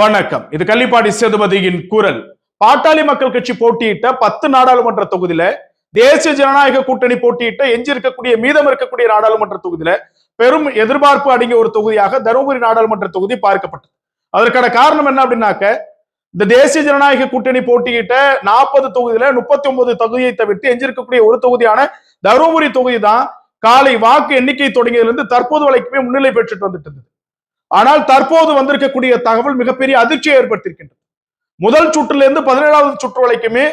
வணக்கம். இது கள்ளிப்பாடி சேதுபதியின் குரல். பாட்டாளி மக்கள் கட்சி போட்டியிட்ட பத்து நாடாளுமன்ற தொகுதியில தேசிய ஜனநாயக கூட்டணி போட்டியிட்ட எஞ்சி இருக்கக்கூடிய மீதம் இருக்கக்கூடிய நாடாளுமன்ற தொகுதியில பெரும் எதிர்பார்ப்பு அடங்கிய ஒரு தொகுதியாக தருமபுரி நாடாளுமன்ற தொகுதி பார்க்கப்பட்டது. அதற்கான காரணம் என்ன அப்படின்னாக்க இந்த தேசிய ஜனநாயக கூட்டணி போட்டியிட்ட நாற்பது தொகுதியில முப்பத்தி ஒன்பது தொகுதியை தவிர்த்து எஞ்சிருக்கக்கூடிய ஒரு தொகுதியான தருமபுரி தொகுதி தான் காலை வாக்கு எண்ணிக்கை தொடங்கியதிலிருந்து தற்போது வரைக்குமே முன்னிலை பெற்றுட்டு வந்துட்டு இருந்தது. ஆனால் தற்போது வந்திருக்கக்கூடிய தகவல் மிகப்பெரிய அதிர்ச்சியை ஏற்படுத்தியிருக்கின்றது. முதல் சுற்றுல இருந்து பதினேழாவது சுற்று வரைக்குமே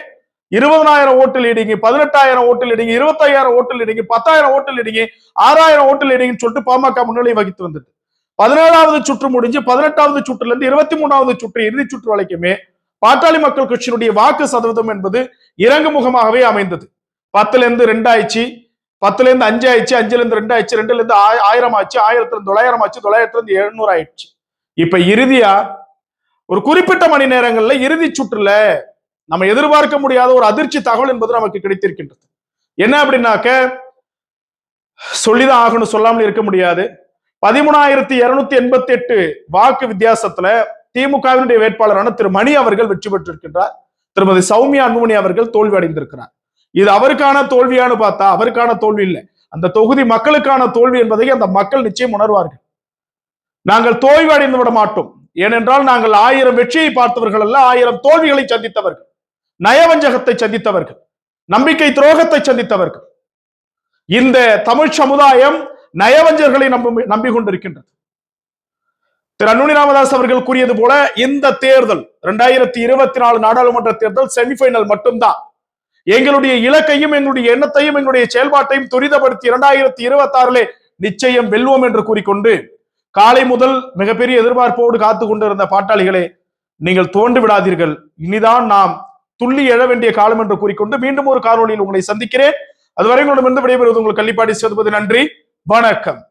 இருபதனாயிரம் ஓட்டில் இடிங்க பதினெட்டாயிரம் ஓட்டில் இடிங்க இருபத்தாயிரம் ஓட்டில் இடிங்க பத்தாயிரம் ஓட்டில் இடிங்க ஆறாயிரம் ஓட்டில் இடிங்கன்னு சொல்லிட்டு பாமக முன்னிலை வகித்து வந்தது. பதினேழாவது சுற்று முடிஞ்சு பதினெட்டாவது சுற்றுல இருந்து இருபத்தி மூணாவது சுற்று இறுதி சுற்று வரைக்குமே பாட்டாளி மக்கள் கட்சியினுடைய வாக்கு சதவீதம் என்பது இறங்கு முகமாகவே அமைந்தது. பத்துல இருந்து ரெண்டாயிச்சு பத்துல இருந்து அஞ்சு ஆயிடுச்சு அஞ்சுல இருந்து ரெண்டு ஆயிடுச்சு ரெண்டுல இருந்து ஆயிரம் ஆச்சு ஆயிரத்துல இருந்து தொள்ளாயிரம் ஆச்சு தொள்ளாயிரத்துல இருந்து எழுநூறு ஆயிடுச்சு. இப்ப இறுதியா ஒரு குறிப்பிட்ட மணி நேரங்கள்ல இறுதி சுற்றுல நம்ம எதிர்பார்க்க முடியாத ஒரு அதிர்ச்சி தகவல் என்பது நமக்கு கிடைத்திருக்கின்றது. என்ன அப்படின்னாக்க சொல்லிதான் ஆகணும் சொல்லாமல் இருக்க முடியாது. பதிமூணாயிரத்தி இருநூத்தி எண்பத்தி எட்டு வாக்கு வித்தியாசத்துல திமுகவினுடைய வேட்பாளரான திரு மணி அவர்கள் வெற்றி பெற்றிருக்கின்றார். திருமதி சௌமியா அன்புமணி அவர்கள் தோல்வி அடைந்திருக்கிறார் இது அவருக்கான தோல்வியான்னு பார்த்தா அவருக்கான தோல்வி இல்லை. அந்த தொகுதி மக்களுக்கான தோல்வி என்பதை அந்த மக்கள் நிச்சயம் உணர்வார்கள். நாங்கள் தோல்வி அடைந்து விட மாட்டோம். ஏனென்றால் நாங்கள் ஆயிரம் வெற்றியை பார்த்தவர்கள் அல்ல ஆயிரம் தோல்விகளை சந்தித்தவர்கள். நயவஞ்சகத்தை சந்தித்தவர்கள். நம்பிக்கை துரோகத்தை சந்தித்தவர்கள். இந்த தமிழ் சமுதாயம் நயவஞ்சர்களை நம்பி நம்பி கொண்டிருக்கின்றது திரு அன்புமணி ராமதாஸ் அவர்கள் கூறியது போல இந்த தேர்தல் இரண்டாயிரத்தி இருபத்தி நாலு நாடாளுமன்ற தேர்தல் செமிஃபைனல் மட்டும்தான். எங்களுடைய இலக்கையும் எங்களுடைய எண்ணத்தையும் எங்களுடைய செயல்பாட்டையும் துரிதப்படுத்தி இரண்டாயிரத்தி இருபத்தி நிச்சயம் வெல்வோம் என்று கூறிக்கொண்டு காலை முதல் மிகப்பெரிய எதிர்பார்ப்போடு காத்து கொண்டிருந்த பாட்டாளிகளே நீங்கள் தோண்டு விடாதீர்கள். இனிதான் நாம் துள்ளி எழ வேண்டிய காலம் என்று கூறிக்கொண்டு மீண்டும் ஒரு காணொளியில் உங்களை சந்திக்கிறேன். அதுவரை உங்களிடமிருந்து விடைபெறுவது உங்கள் கள்ளிப்பாடி சேதுபதி. நன்றி. வணக்கம்.